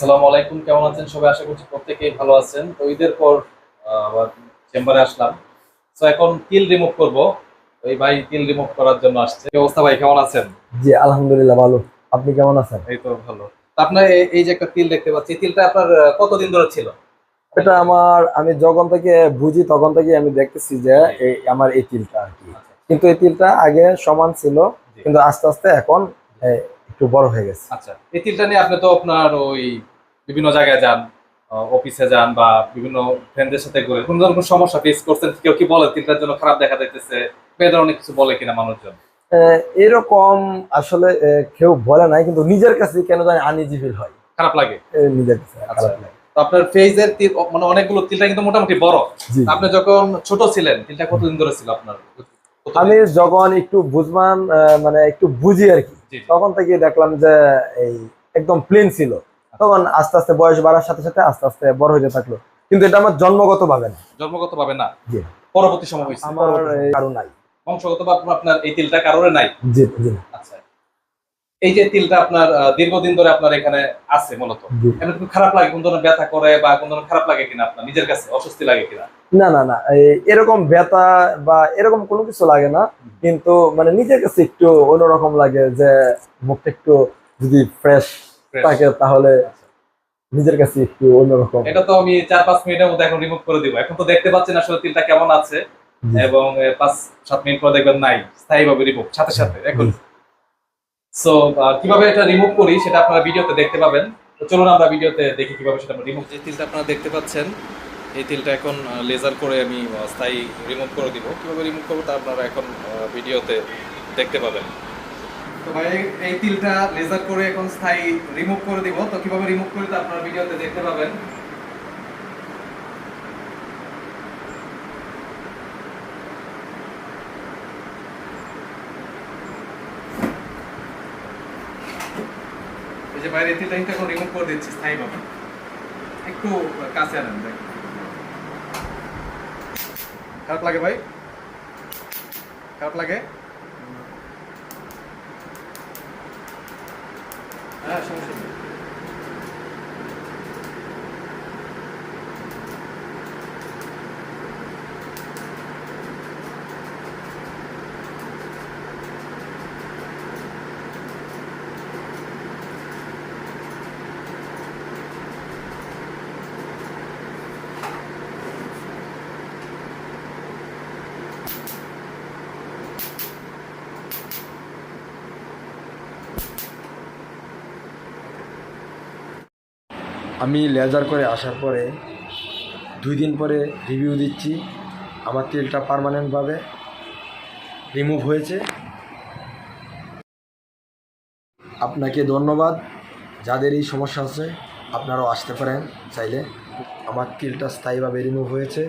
আসসালামু আলাইকুম কেমন আছেন সবাই? আশা করছি প্রত্যেকেই ভালো আছেন। তো ঈদের পর আবার চেম্বারে আসলাম। তো এখন তিল রিমুভ করব। ওই ভাই তিল রিমুভ করার জন্য আসছে। কি অবস্থা ভাই কেমন আছেন? জি আলহামদুলিল্লাহ ভালো। আপনি কেমন আছেন? এই তো ভালো। আপনার এই- যে একটা তিল দেখতে পাচ্ছি তিলটা আপনার কতদিন ধরে ছিল? এটা আমার আমি যখন থেকে বুঝি তখন থেকে আমি দেখতেছি যে এই আমার এই তিলটা আর কি। কিন্তু এই তিলটা আগে সমান ছিল কিন্তু আস্তে আস্তে এখন একটু বড় হয়ে গেছে। আচ্ছা। এই তিলটা নিয়ে আপনি তো আপনার ওই বিভিন্ন জায়গায় যান অফিসে যান বা বিভিন্ন ফ্রেন্ডদের সাথে ঘুরে। কোন ধরনের সমস্যা ফেস করছেন? কেউ কি বলে তিলটার জন্য খারাপ দেখা যাইতেছে? এই ধরনের কিছু বলে কিনা মানুষজন? এরকম আসলে কেউ বলে নাই কিন্তু নিজের কাছে কেন জানি আনইজি ফিল হয়। খারাপ লাগে? নিজের কাছে আচ্ছা। খারাপ লাগে। তো আপনার ফেজের মানে অনেকগুলো তিলটা কিন্তু মোটামুটি বড়। আপনি যখন ছোট ছিলেন তিলটা কতদিন ধরে ছিল আপনার? আমি যখন একটু বুঝমান মানে একটু বুঝি আর কি। তখন থেকে দেখলাম যে এই একদম প্লেন ছিল। তখন আস্তে আস্তে বয়স বাড়ার সাথে সাথে আস্তে আস্তে বড় হইতে থাকল। কিন্তু এটা আমার জন্মগত ভাবে না। জন্মগত ভাবে না? পরবর্তী সময় হয়েছে আমার নাই। বংশগত আপনার এই তিলটা কারোর নাই? জি জি। আচ্ছা। এই যে তিলটা আপনার দীর্ঘদিন ধরে আপনার এখানে আছে মূলত। খারাপ লাগে কোন ধরনের ব্যথা করে বা কোন ধরনের খারাপ লাগে কিনা আপনার নিজের কাছে অস্বস্তি লাগে কিনা? না না না এরকম ব্যথা বা এরকম কোনো কিছু লাগে না। কিন্তু মানে নিজের কাছে একটু অন্যরকম লাগে যে মুখটা একটু যদি ফ্রেশ থাকে তাহলে নিজের কাছে একটু অন্যরকম। এটা তো আমি চার পাঁচ মিনিটের মধ্যে এখন রিমুভ করে দিব। এখন তো দেখতে পাচ্ছেন আসলে তিলটা কেমন আছে। এবং পাঁচ সাত মিনিট পর দেখবেন নাই স্থায়ীভাবে রিমুভ সাথে সাথে এখন। সো কীভাবে এটা রিমুভ করি সেটা আপনারা ভিডিওতে দেখতে পাবেন। তো চলুন আমরা ভিডিওতে দেখি কীভাবে সেটা রিমুভ যে তিলটা আপনারা দেখতে পাচ্ছেন এই তিলটা এখন লেজার করে আমি স্থায়ী রিমুভ করে দিব। কীভাবে রিমুভ করব তা আপনারা এখন ভিডিওতে দেখতে পাবেন। তো ভাই, এই তিলটা লেজার করে এখন স্থায়ী রিমুভ করে দিব। তো কীভাবে রিমুভ করি তা আপনারা ভিডিওতে দেখতে পাবেন। যে বাইরে তিলটা কিন্তু এখন রিমুভ করে দিচ্ছি স্থায়ীভাবে। একটু কাছে আনেন, দেখ। খারাপ লাগে ভাই? খারাপ লাগে? হ্যাঁ সমস্যা নেই আমি লেজার করে আসার পরে দুই দিন পরে রিভিউ দিচ্ছি। আমার তেলটা পারমানেন্টভাবে রিমুভ হয়েছে। আপনাকে ধন্যবাদ। যাদের এই সমস্যা আছে, আপনারাও আসতে পারেন চাইলে। আমার তেলটা স্থায়ীভাবে রিমুভ হয়েছে।